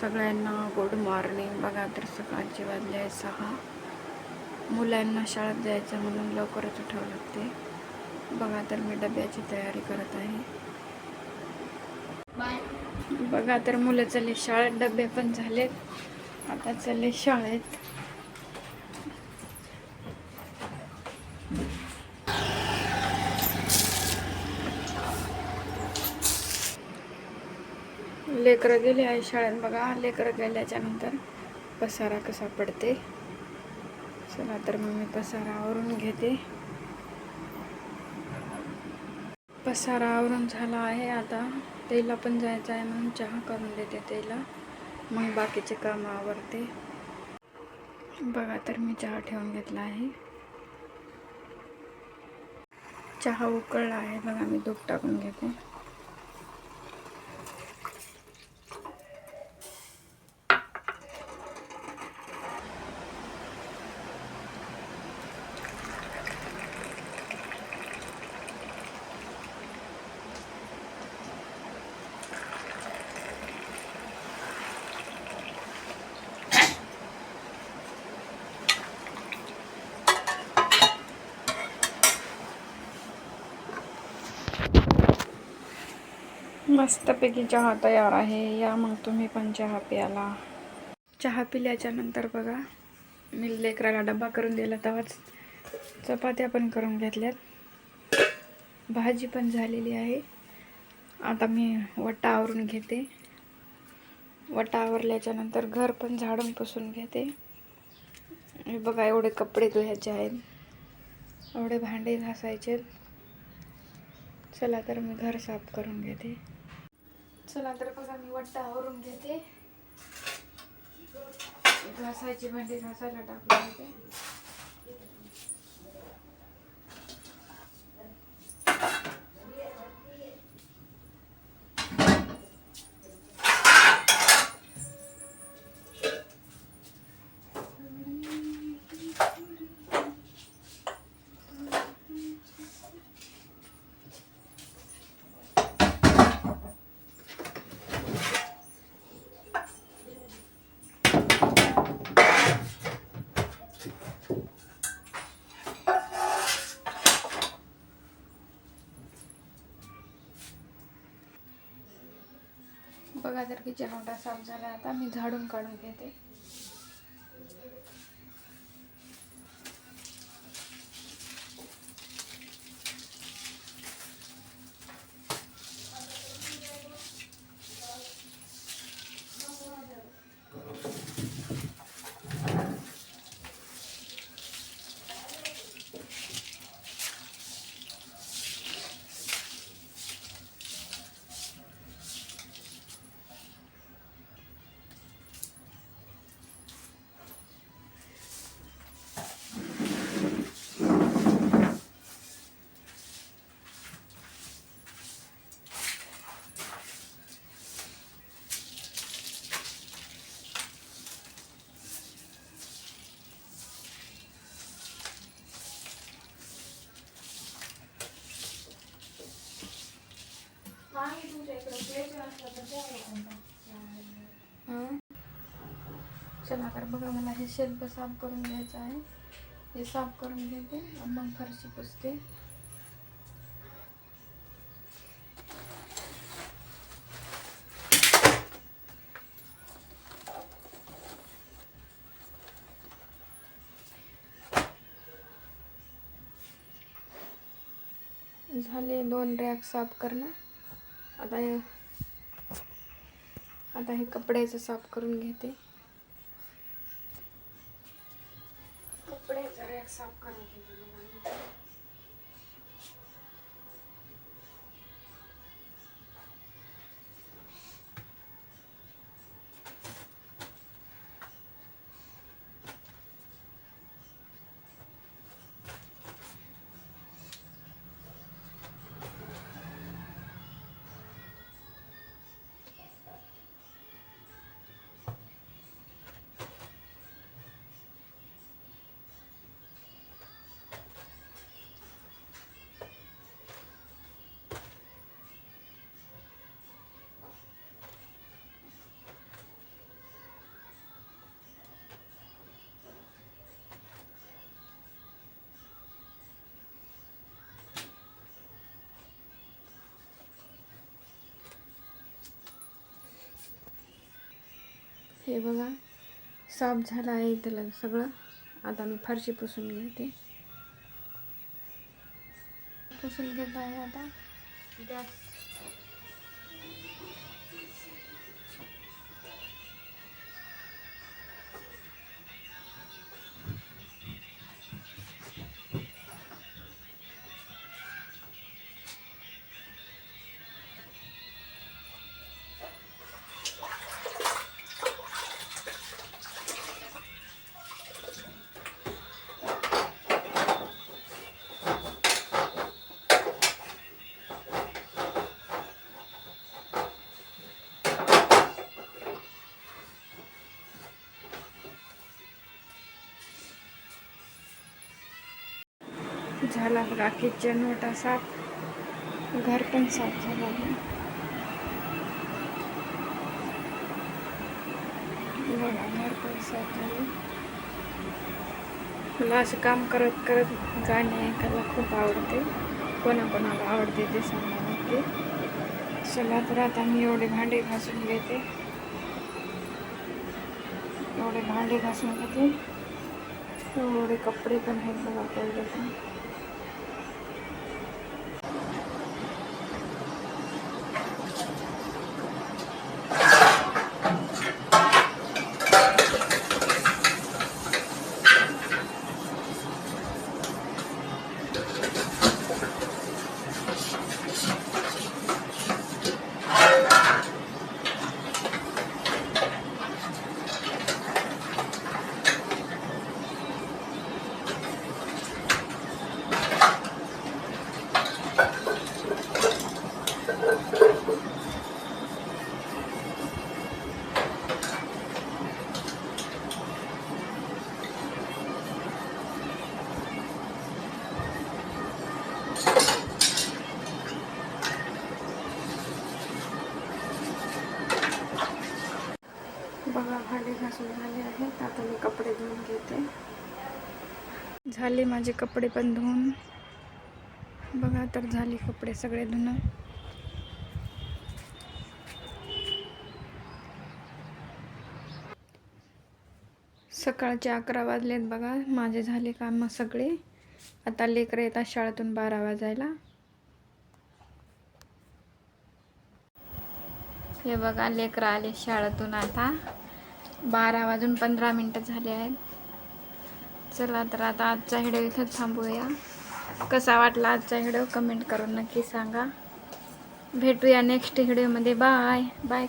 सगळ्यांना good morning बघा तर सकाळचे वाजले आहे सहा. मुलांना शाळेत जायचं म्हणून लवकरच उठावं लागते. बघा तर मी डब्याची तयारी करत आहे. बघा तर मुलं चालले शाळेत. डबे पण झालेत. आता चालले शाळेत. लेकरं गेले आहे शाळेत बघा. लेकरं गेल्याच्यानंतर पसारा कसा पडते. चला तर मग मी पसारा आवरून घेते. पसारावरून झाला आहे आता. तेला पण जायचं आहे म्हणून चहा करून देते तेला. मग बाकीचे काम आवडते बघा तर मी चहा ठेवून घेतला आहे. चहा उकळला आहे. बघा मी दूध टाकून घेते. मस्तपैकी चहा तयार आहे. या मग तुम्ही पण चहा प्याला. चहा पिल्याच्या नंतर बघा मी लेकराला डबा करून दिला तेव्हाच चपात्या पण करून घेतल्यात. भाजी पण झालेली आहे. आता मी वटा आवरून घेते. वटा आवरल्याच्या नंतर घर पण झाडून पुसून घेते. बघा एवढे कपडे धुवायचे आहेत. एवढे भांडे घासायचे चला तर मी घर साफ करून घेते. चला तर बघा मी वट्टा आवरून घेते. घासायची भांडी घासायला टाकून घेते बघा तर किचन ओटा साफ झाला आता मी झाडून काढून घेते. चला तर बघा मला साफ़ करून हे साफ़ करून घेते आणि मग पुसते दोन रॅक साफ़ करणं आता हे आता हे कपड्याचं साफ करून घेते. कपड्याचा रॅक साफ करून घेते. हे बघा साफ झालं आहे त्याला सगळं. आता मी फारशी पुसून घेते. पुसून घेत आहे आता. गॅस झाला. बघा किचन मोठा साफ घर पण साफ झालं आहे बघा घर पण साफ झालं. मला असं काम करत करत गाणे ऐकायला खूप आवडते. कोणाकोणाला आवडते ते सांगा नक्की चला तर आता मी एवढे भांडे घासून घेते. एवढे भांडे घासून घेते. एवढे कपडे पण आहेत बघा पडले पण बघा भांडे घासून झाले आहेत आता मी कपडे धुवून घेते झाले माझे कपडे पण धुवून. बघा तर झाले कपडे सगळे धुणं. सकाळचे अकरा वाजलेत बघा माझे झाले कामं सगळे. आता लेकरं येतात शाळेतून बारा वाजायला. हे बघा लेकरं आले शाळेतून आता. बारा वाजून पंधरा मिनटं झाले आहेत. चला तर आता आजचा व्हिडिओ इथंच थांबूया. कसा वाटला आजचा व्हिडिओ कमेंट करून नक्की सांगा. भेटूया नेक्स्ट व्हिडिओमध्ये बाय बाय